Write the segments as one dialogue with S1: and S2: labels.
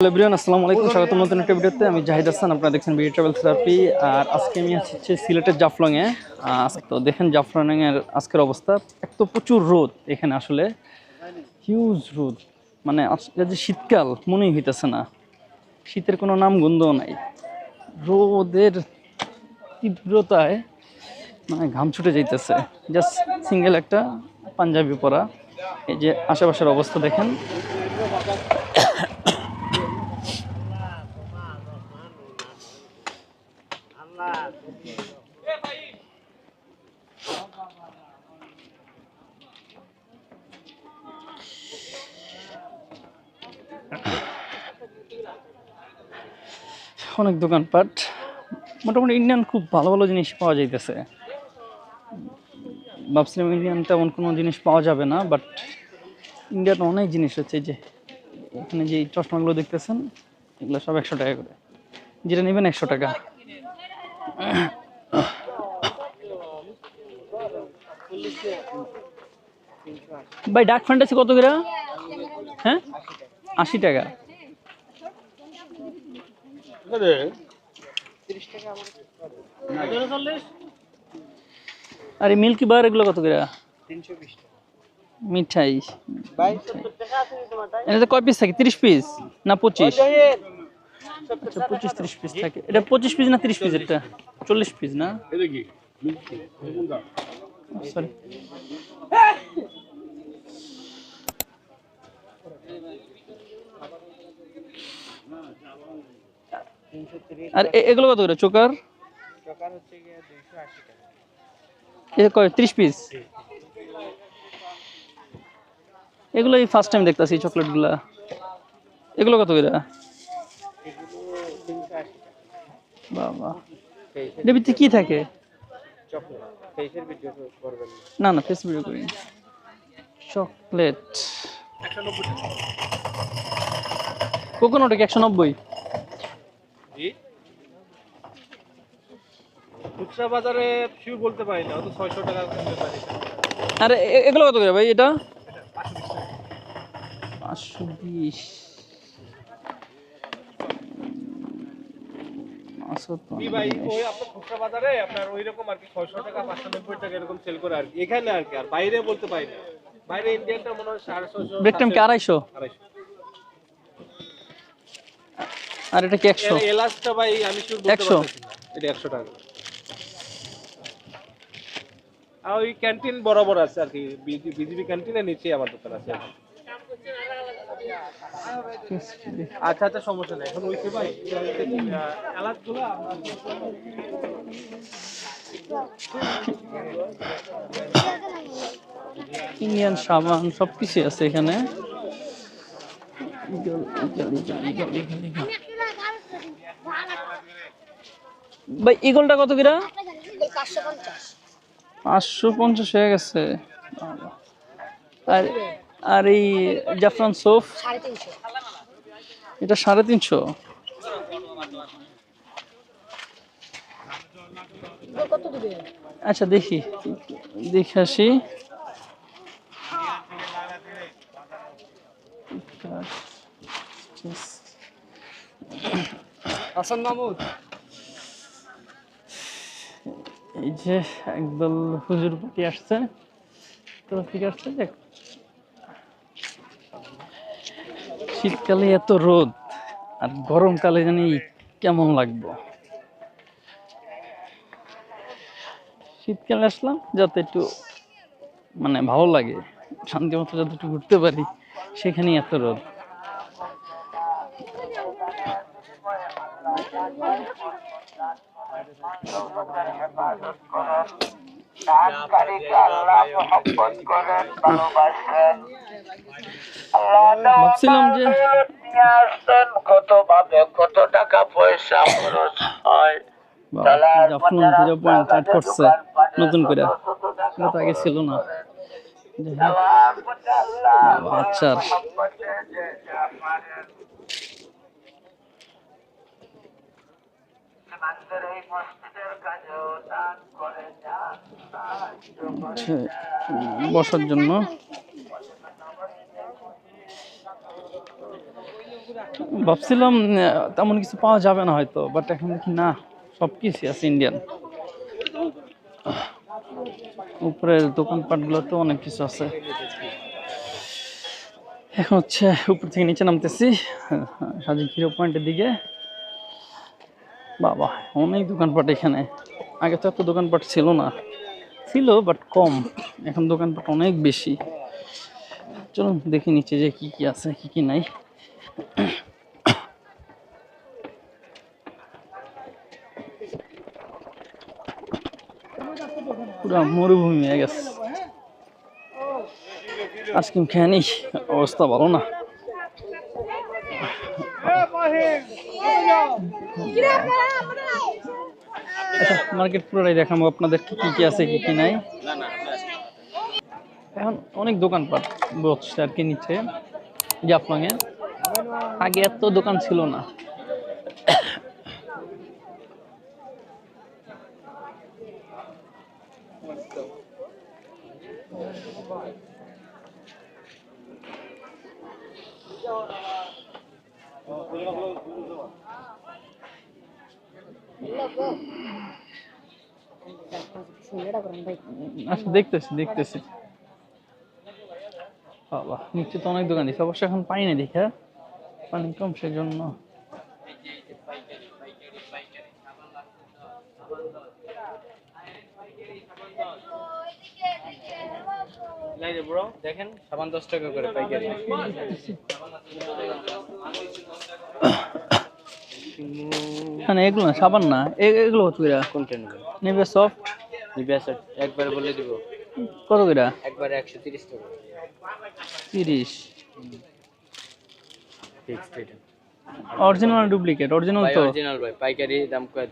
S1: Hello Brian আসসালামু আলাইকুম। স্বাগত আমি জাহিদ হাসান, আপনারা দেখছেন বিডি ট্রাভেল থেরাপি আর আজকে আমি হচ্ছে সিলেটের জাফলংয়ে। তো দেখেন জাফলংয়ের আজকের অবস্থা। এক তো প্রচুর রোদ এখানে আসলে। হিউজ রোদ। মানে আজ- এটা যে শীতকাল, মনেই হইতেছে না। শীতের কোনো নাম গন্ধও নাই। রোদের তীব্রতায় মানে ঘাম ছুটে যাইতেছে। জাস্ট সিঙ্গেল একটা পাঞ্জাবি পরা। এই যে আশেপাশের অবস্থা দেখেন। অনেক দোকানপাট মোটামুটি ইন্ডিয়ান খুব ভালো ভালো জিনিস পাওয়া যাইতেছে। ভাবছিলাম ইন্ডিয়ান তেমন কোনো জিনিস পাওয়া যাবে না বাট ইন্ডিয়ান অনেক জিনিস হচ্ছে যে, এখানে যে চশমাগুলো দেখতেছেন, এগুলো সব একশো টাকা করে। যেটা নেবেন একশো টাকা। ভাই ডাক ফ্যান্টাসি কত করে? হ্যাঁ? আশি টাকা। আরে মিল্কি বার এগুলো কত করে? মিঠাই। এটাতে কয় পিস থাকে? তিরিশ পিস না পঁচিশ? পঁচিশ তিরিশ পিস থাকে। এটা পঁচিশ পিস না তিরিশ পিস এটা চল্লিশ পিস না? সরি আর এ- এগুলো কত করে? চোকার? ত্রিশ পিস এগুলো এই ফার্স্ট টাইম দেখতেছি চকলেটগুলা এগুলো কত করে? বাবা। এটার ভিতরে কি থাকে? না। না ফেস ভিডিও করি। চকলেট কোকোনট একশো নব্বই।
S2: খুচরা বাজারে শিউ বলতে পারি না ছয়শো টাকা
S1: আরে এগুলো কত করে ভাই এটা? পাঁচশো বিশ। আড়াইশো? আর এটা কি একশো?
S2: এর এলাচটা ভাই আমি শিউর
S1: 100
S2: পারতেছি এটা একশো টাকা। আর ওই ক্যান্টিন বরাবর আছে আর কি বিজিবি ক্যান্টিনের নিচে আমার দোকান আছে। আচ্ছা আচ্ছা সমস্যা নেই এখন ওইকে ভাই এলাচগুলো
S1: ইন্ডিয়ান সাবান সব কিছু আছে এখানে। ভাই ইগলটা কত কিরা পাঁচশো পঞ্চাশ হয়ে গেছে। আর আর এই জাফরান সোফ? এটা সাড়ে তিনশো। আচ্ছা দেখি। দেখে আসি।
S2: হাসান মাহমুদ
S1: এই যে একদল হুজুর পাতি আসছে। তো ঠিক আসছে দেখ। শীতকালে এত রোদ আর গরমকালে জানি কেমন লাগবো? শীতকালে আসলাম যাতে একটু মানে ভালো লাগে, শান্তি মতো যাতে একটু ঘুরতে পারি, সেখানেই এত রোদ। ভাবছিলাম যে
S3: কত ভাবে কত টাকা পয়সা খরচ হয়।
S1: জাফলং জিরো পয়েন্ট অ্যাড করছে নতুন করে। আগে ছিল না। আচ্ছা, বসার জন্য। ভাবছিলাম তেমন কিছু পাওয়া যাবে না হয়তো বাট এখন দেখি না, সব কিছু আছে ইন্ডিয়ান উপরের দোকানপাটগুলোতে অনেক কিছু আছে। এখন হচ্ছে উপর থেকে নিচে নামতেছি সাজি হিরো পয়েন্টের দিকে। বাবা, অনেক দোকানপাট এখানে। আগে তো এত দোকানপাট ছিল না। ছিল বাট কম। এখন দোকানপাট অনেক বেশি। চলুন, দেখি নিচে যে কি কি আছে, কি কি নাই। পুরো মরুভূমি হয়ে গেছে। আইসক্রিম খেয়ে নি অবস্থা ভালো না। মার্কেট পুরোটাই দেখাবো, আপনাদের কি কি আছে, কি কি নাই। এখন অনেক দোকানপাট বসছে আর কি নিচে, জাফলংয়ে। আগে এত দোকান ছিল না। আচ্ছা দেখতেছি দেখতেছি। বাবা নিচে তো অনেক দোকান দিচ্ছে অবশ্য এখন পাই না দেখে পানি কম সেজন্য।
S2: দেখেন সাবান দশ টাকা করে পাইকারি।
S1: এখানে এগুলো না সাবান না এগুলো কত করে
S2: কোনটা নেবেন?
S1: নেবে সফট
S2: নিবিয়া স্যার একবার বলে দিব।
S1: কত করে
S2: একবারে একশো তিরিশ টাকা।
S1: তিরিশ।
S2: ফিক্সড এটা।
S1: অরিজিনাল ডুপ্লিকেট অরিজিনাল তো?
S2: অরিজিনাল ভাই পাইকারি দাম কয়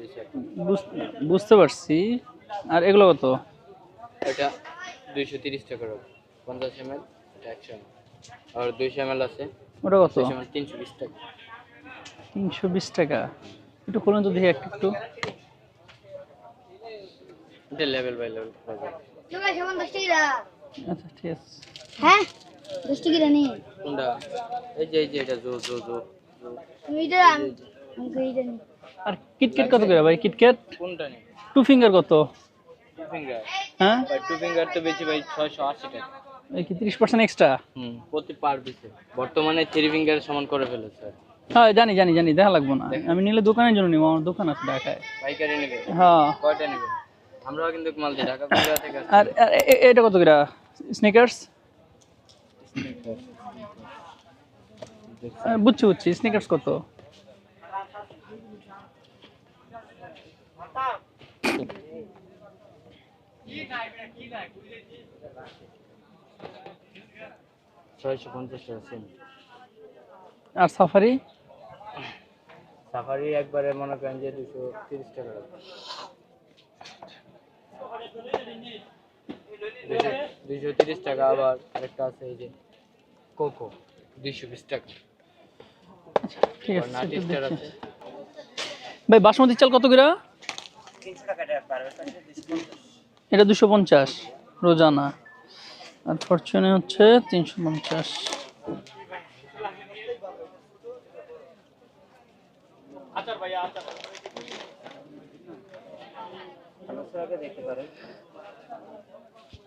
S1: বুঝ- বুঝতে পারছি। আর এগুলো কত?
S2: এটা দুইশো তিরিশ টাকা হবে পঞ্চাশ এম এল এটা একশো এম আর দুইশো এম এল আছে।
S1: ওটা কত?
S2: দুইশো এম এল তিনশো বিশ টাকা।
S1: তিনশো বিশ টাকা। একটু খুলুন তো দেখি একটু।
S2: লেভেল বাই লেভেল
S1: আচ্ছা ঠিক আছে।
S4: হ্যাঁ দশ টাকা নেই?
S2: কোনটা? এই যে এই যে এটা জো জো জো জো।
S4: তুমি এটা আমি আমাকে এইটা নেই।
S1: আর কিটকেট কত করে ভাই? কিটকেট
S2: কোনটা নেই?
S1: টু ফিঙ্গার কত?
S2: টু ফিঙ্গার
S1: হ্যাঁ?
S2: ভাই টু ফিঙ্গার তো বেশি ভাই ছয়শো আশি টাকা।
S1: এই কি এক্সট্রা
S2: হুম প্রতি পার পিসে বর্তমানে থ্রি ফিঙ্গার সমান করে ফেলেছে। স্যার
S1: হ্যাঁ জানি জানি জানি দেখা লাগবো না। আমি নিলে দোকানের জন্য নিবো আমার দোকান আছে ঢাকায়।
S2: পাইকারি নেবে?
S1: হ্যাঁ।
S2: কয়টা নেবে? আমরাও কিন্তু মাল দিই ঢাকা থেকে
S1: আর এটা কত করে? স্নিকার্স বুঝছি বুঝছি। স্নিকার্স কত?
S2: ছয়শো পঞ্চাশ
S1: আর সাফারি
S2: সাফারি একবারে মনে করেন যে দুশো তিরিশ টাকা। দুশো- দুশো তিরিশ টাকা আবার আরেকটা আছে এই যে কোকো দুইশো বিশ টাকা।
S1: ভাই বাসমতি চাল কত করে? এটা দুশো পঞ্চাশ রোজানা। আর ফরচুনে হচ্ছে তিনশো পঞ্চাশ।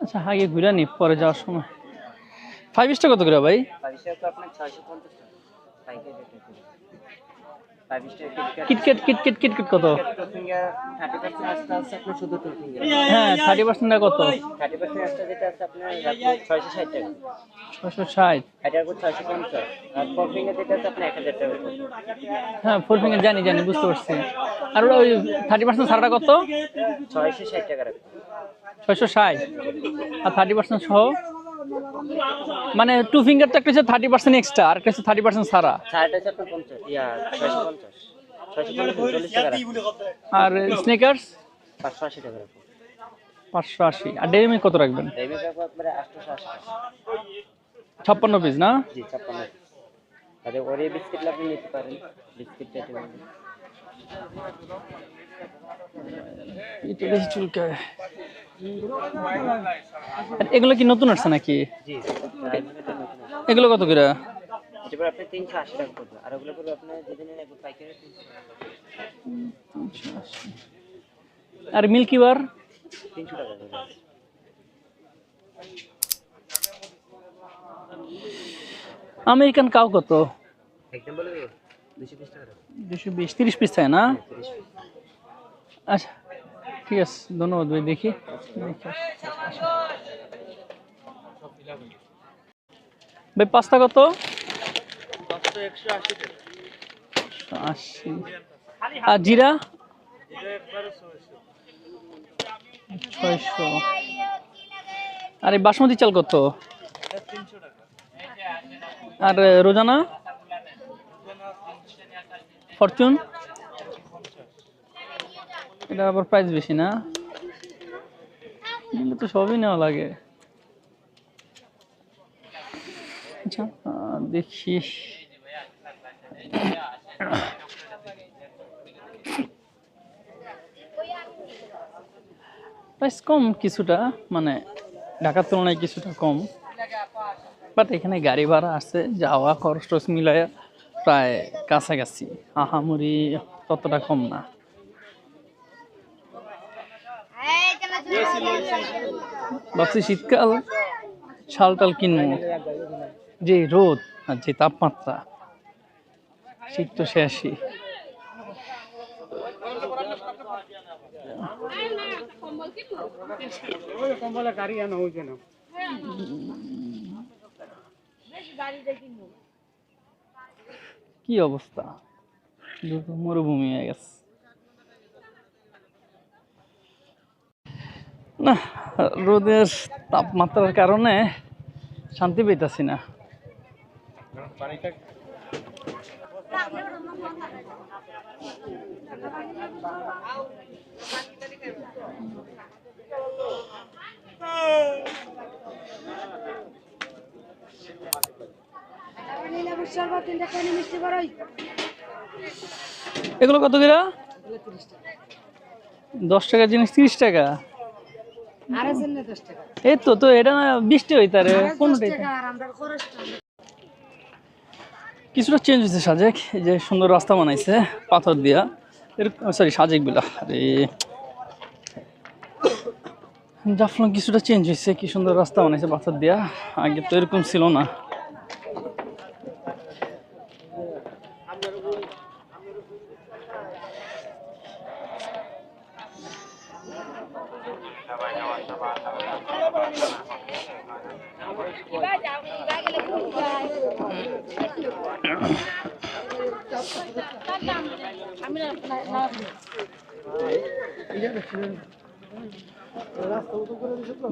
S1: আচ্ছা আগে ঘুরে নি পরে যাওয়ার সময়। ফাইভ স্টার কত করে ভাই? কিটকেট কিটকেট কিটকেট কত? হ্যাঁ থার্টি পার্সেন্ট কত? ষাট। হ্যাঁ ফোর ফিঙ্গার জানি জানি বুঝতে পারছি। আর ওই থার্টি পার্সেন্ট ছাড়াটা কত?
S3: ছয়শো ষাট টাকা
S1: ছয়শো ষাট। আর থার্টি পার্সেন্ট সহ? মানে টু ফিঙ্গার তো একটা হচ্ছে থার্টি পার্সেন্ট এক্সট্রা আর একটা হচ্ছে থার্টি পার্সেন্ট ছাড়া
S3: রাখবে।
S1: আর স্নেকার্স
S3: পাঁচশো আশি
S1: আর ডেরি মিল্ক কত রাখবেন? ছাপ্পান্ন পিস না?
S3: আরে ওরে বিস্কিট আপনি নিতে পারেন বিস্কিট
S1: এটা বেশি চুলকায়। এগুলো কি নতুন আসছে নাকি। এগুলো কত করে?
S3: আর
S1: মিল্কি বার? আমেরিকান কাউ কত?
S3: দুশো বিশ
S1: তিরিশ পিস থাকে না? আচ্ছা ঠিক আছে ধন্যবাদ ভাই দেখি। ভাই পাঁচটা কত?
S2: আশি
S1: আর জিরা?
S2: ছয়শো।
S1: আর এই বাসমতি চাল কত? আর রোজানা? ফরচুন? এটা আবার প্রাইস বেশি না? এগুলো তো সবই নেওয়া লাগে। আচ্ছা। দেখি। প্রাইস কম কিছুটা মানে ঢাকার তুলনায় কিছুটা কম। বাট এখানে গাড়ি ভাড়া আছে যাওয়া খরচ টরচ মিলায় প্রায় কাছাকাছি। আহামরি ততটা কম না
S4: এই কেন
S1: ভাবছি শীতকাল শাল টাল কিনবো। যে রোদ আর যে তাপমাত্রা, শীত তো শেষই। কি অবস্থা? মরুভূমি হয়ে গেছে। না, রোদের তাপমাত্রার কারণে শান্তি পেতেছি না। এগুলো কত করে? দশ টাকার জিনিস, তিরিশ টাকা? এই তো তো এটা না বৃষ্টি হইতারে কোনটা কিছুটা চেঞ্জ হয়েছে সাজেক যে সুন্দর রাস্তা বানাইছে পাথর দিয়া। এরকম সরি সাজেক বিলা আরে। জাফলং কিছুটা চেঞ্জ হয়েছে কি সুন্দর রাস্তা বানাইছে পাথর দিয়া আগে তো এরকম ছিল না।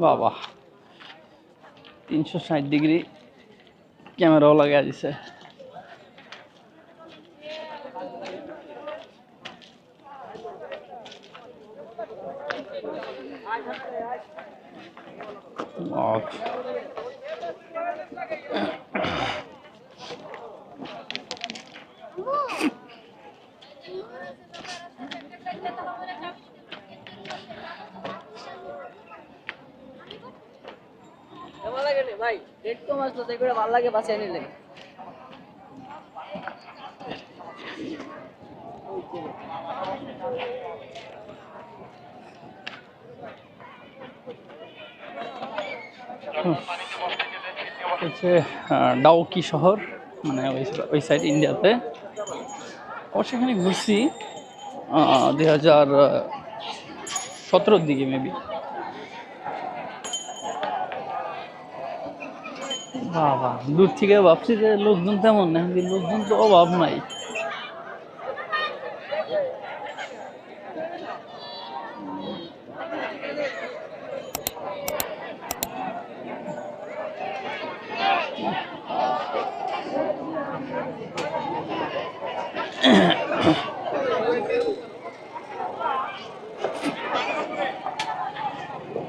S1: বাবা তিনশো ষাট ডিগ্রি ক্যামেরাও লাগাই দিছে বাপ।
S5: কেমন লাগে
S1: হচ্ছে ডাউকি শহর মানে ওই সাইড ইন্ডিয়াতে অবশ্য এখানে ঘুরছি দুই হাজার সতেরোর দিকে মেবি বাবা, দূর থেকে ভাবছি যে লোকজন তেমন না লোকজন তো অভাব নাই।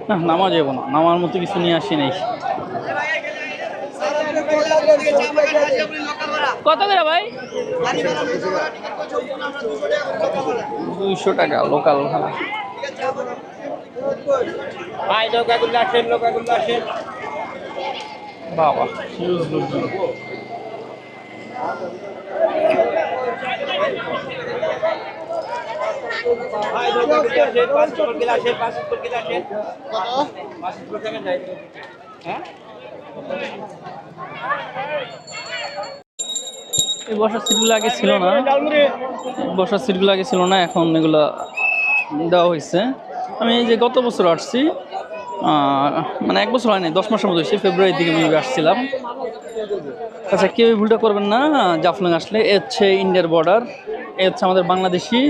S1: না নামা যাব না, নামার মতো কিছু নিয়ে আসি নাই। কত করে ভাই? দুইশো টাকা লোকাল ভাড়া।
S2: ভাই নৌকাগুলো আসেন নৌকাগুলো আসেন।
S1: বাবা। লোকজন এই বসার সিটগুলো আগে ছিল না। বসার সিটগুলো আগে ছিল না, এখন এগুলো দেওয়া হয়েছে। আমি যে গত বছর আসছি মানে এক বছর হয়নি, দশ মাসের মতো হয়েছে, ফেব্রুয়ারির দিকে আমি আসছিলাম। আচ্ছা কেউ ভুলটা করবেন না, জাফলং আসলে এ হচ্ছে ইন্ডিয়ার বর্ডার এ হচ্ছে আমাদের বাংলাদেশি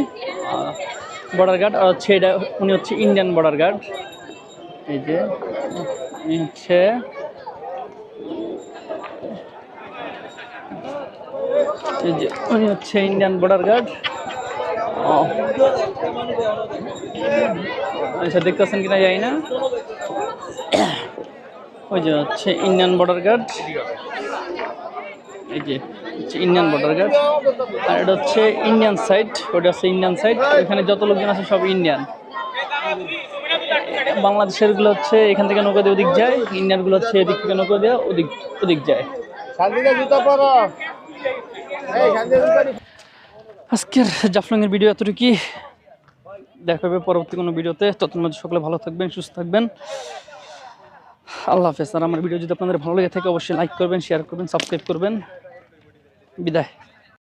S1: বর্ডার গার্ড আর হচ্ছে এটা উনি হচ্ছে ইন্ডিয়ান বর্ডার গার্ড এই যে হচ্ছে এই যে উনি হচ্ছে ইন্ডিয়ান বর্ডার গার্ড আচ্ছা দেখতেছেন কিনা যাই না। ওই যে হচ্ছে ইন্ডিয়ান বর্ডার গার্ড এই যে হচ্ছে ইন্ডিয়ান বর্ডার গার্ড আর এটা হচ্ছে ইন্ডিয়ান সাইড ওটা হচ্ছে ইন্ডিয়ান সাইড এখানে যত লোকজন আছে সব ইন্ডিয়ান বাংলাদেশেরগুলো হচ্ছে এখান থেকে নৌকা দিয়ে ওদিক যায় ইন্ডিয়ানগুলো হচ্ছে এদিক থেকে নৌকা দিয়ে ওদিক ওদিক যায়। আজকের জাফলংয়ের ভিডিও এতটুকুই। দেখা হবে পরবর্তী কোনো ভিডিওতে ততক্ষণ মধ্যে সকলে ভালো থাকবেন, সুস্থ থাকবেন। আল্লাহ হাফেজ। আর আমার ভিডিও যদি আপনাদের ভালো লেগে থাকে, অবশ্যই লাইক করবেন শেয়ার করবেন সাবস্ক্রাইব করবেন। বিদায়।